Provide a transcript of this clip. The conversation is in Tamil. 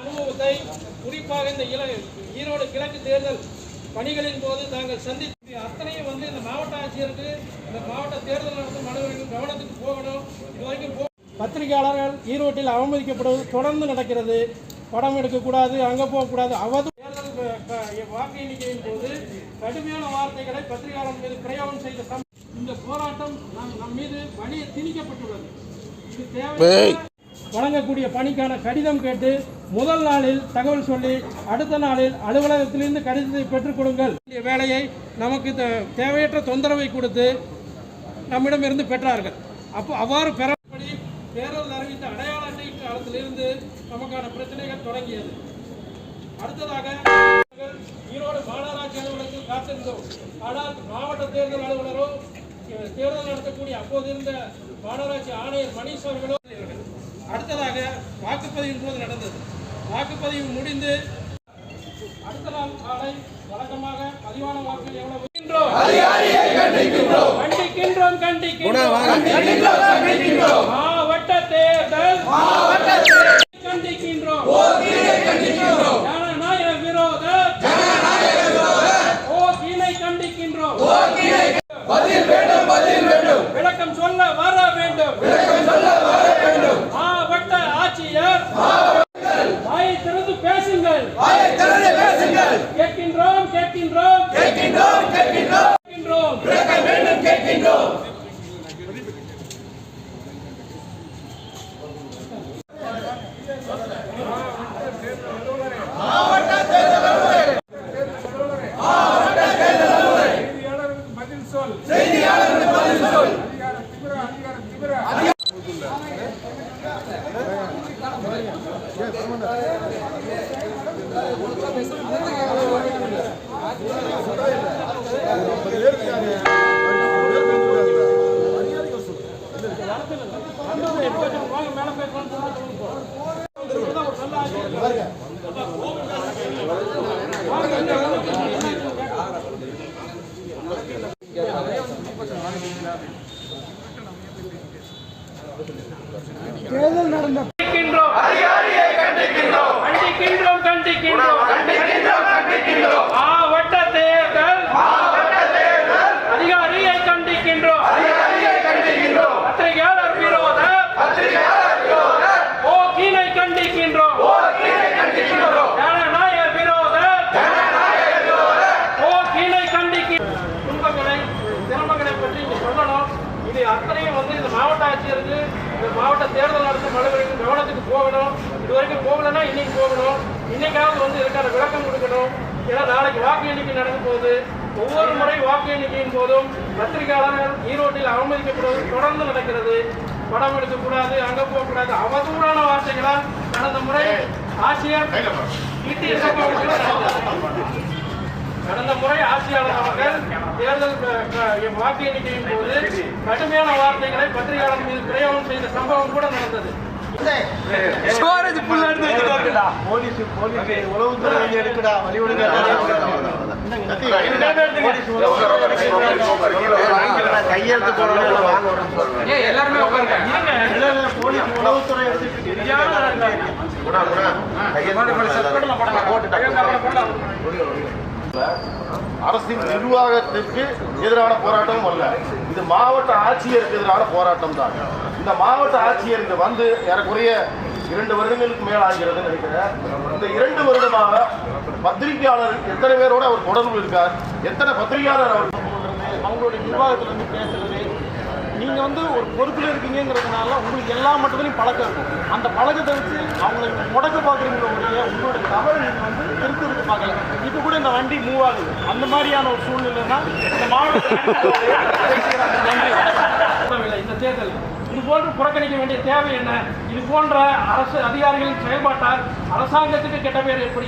அனுபவத்தை குறிப்பாக இந்த ஈரோடு கிழக்கு தேர்தல் பணிகளின் போது தாங்கள் சந்தித்து அத்தனையும் வந்து இந்த மாவட்ட ஆட்சியருக்கு இந்த மாவட்ட தேர்தல் நடத்தும் அலுவலர்கள் கவனத்துக்கு போகணும். இது வரைக்கும் போ பத்திரிகையாளர்கள் ஈரோட்டில் அவமதிக்கப்படுவது தொடர்ந்து நடக்கிறது. படம் எடுக்கக்கூடாது அங்கே போகக்கூடாது அவது தேர்தல் வாக்கு எண்ணிக்கையின் போது கடுமையான வார்த்தைகளை பத்திரிகையாளர் மீது பிரயோகம் செய்த இந்த போராட்டம் நம் நம் மீது வலிய திணிக்கப்பட்டுள்ளது. வழங்கக்கூடிய பணிக்கான கடிதம் கேட்டு முதல் நாளில் தகவல் சொல்லி அடுத்த நாளில் அலுவலகத்திலிருந்து கடிதத்தை பெற்றுக் கொடுங்கள். வேலையை நமக்கு தேவையற்ற தொந்தரவை கொடுத்து நம்மிடமிருந்து பெற்றார்கள். அப்போ அவ்வாறு பெறப்படி தேர்தல் அறிவித்த அடையாள அட்டை காலத்திலிருந்து நமக்கான பிரச்சனைகள் தொடங்கியது. அடுத்ததாக ஈரோடு மாநகராட்சி அலுவலகத்தில் காத்திருந்தோம். ஆனால் மாவட்ட தேர்தல் அலுவலரோ தேர்தல் நடத்தக்கூடிய அப்போது இருந்த மாநகராட்சி ஆணையர் மணீஷ் அவர்களோ இல்லை. அடுத்ததாக வாக்குப்பதிவின் போது நடந்தது. வாக்குப்பதிவு முடிந்து அடுத்த நாள் காலை வழக்கமாக பதிவான வாக்குகள் எவ்வளவு? கண்டிக்கின்றோம். கண்டிக்கின்றோம். கண்டிக்கின்றோம் மாவட்ட தேர்தல் கண்டிக்கின்றோம் ஜனநாயக விரோத ஓ கீழை கண்டிக்கின்றோம் விளக்கம் சொல்ல வர வேண்டும் மாவட்ட ஆட்சியர் வாயை திறந்து பேசுங்கள் கேட்கின்றோம் கேட்கின்றோம். கேட்கின்றோம் சொல் செய்தியாளருக்கு பதில் சொல் அதிகார திமிர அதிகார திமிர வாங்க மேல கண்டிக்கின்றோம் கண்டிக்கின்றோம் கண்டிக்கின்றோம் மாவட்ட தேர்தல் அதிகாரியை கண்டிக்கின்றோம் பத்திரிகையாளர் விரோத போக்கினை கண்டிக்கின்றோம் ஜனநாயக விரோத போக்கினை கண்டிக்கின்றோம் துன்பங்களை சிரமங்களை பற்றி இங்க சொல்லணும் இது அத்தனையும் வந்து இந்த மாவட்ட ஆட்சியருக்கு இந்த மாவட்ட தேர்தல் நடத்தும் அலுவலர்கள் கவனத்துக்கு போகணும். இது வரைக்கும் போகலைன்னா இன்னைக்கு போகணும். இன்னைக்காவது வந்து இதுக்கான விளக்கம் கொடுக்கணும். ஏன்னா நாளைக்கு வாக்கு எண்ணிக்கை நடக்க போகுது. ஒவ்வொரு முறை வாக்கு எண்ணிக்கையின் போதும் பத்திரிகையாளர்கள் ஈரோட்டில் அவமதிக்கப்படுவது தொடர்ந்து நடக்கிறது. படம் எடுக்கக்கூடாது அங்க போகக்கூடாது. அவதூறான வார்த்தைகளால் கடந்த முறை நடந்தது. கடந்த முறை ஆட்சியாளர் அவர்கள் தேர்தல் வாக்கு எண்ணிக்கையின் போது கடுமையான வார்த்தைகளை பத்திரிகையாளர் மீது பிரயோகம் செய்த சம்பவம் கூட நடந்தது. Police police. உளவுத்துறை எடுக்குடா வழி விடுங்க கையெழுத்து எல்லாருமே. போலீஸ் உளவுத்துறை எடுத்துட்டு. அரசின் நிர்வாகத்திற்கு எதிரான போராட்டமும் அல்ல. இது மாவட்ட ஆட்சியருக்கு எதிரான போராட்டம் தான் இந்த மாவட்ட ஆட்சியர் இங்க வந்து ஏறக்குறைய இரண்டு வருடங்களுக்கு மேல் ஆகிறது நினைக்கிறேன். இந்த இரண்டு வருடமாக பத்திரிகையாளர் எத்தனை பேரோட அவர் தொடர்பு இருக்கார்? எத்தனை பத்திரிகையாளர் அவர் அவங்களுடைய நிர்வாகத்திலிருந்து பேசுறது நீங்கள் வந்து ஒரு பொறுப்பில் இருக்கீங்கிறதுனால உங்களுக்கு எல்லா மட்டத்துலையும் பழக்கம் இருக்கும். அந்த பழக்கத்தை வச்சு அவங்களை முடக்க பாக்குறீங்களோ ஒழிய உங்களுடைய தவறு நீங்கள் வந்து திருத்தருக்கு பார்க்கல. இப்போ கூட இந்த வண்டி மூவ் ஆகுது. அந்த மாதிரியான ஒரு சூழ்நிலைன்னா இந்த மாவட்டத்தில் இல்லை இந்த தேர்தல். இது போன்று புறக்கணிக்க வேண்டிய தேவை என்ன? இது போன்ற அரசு அதிகாரிகளின் செயல்பாட்டால் அரசாங்கத்துக்கு கெட்ட பேர் எப்படி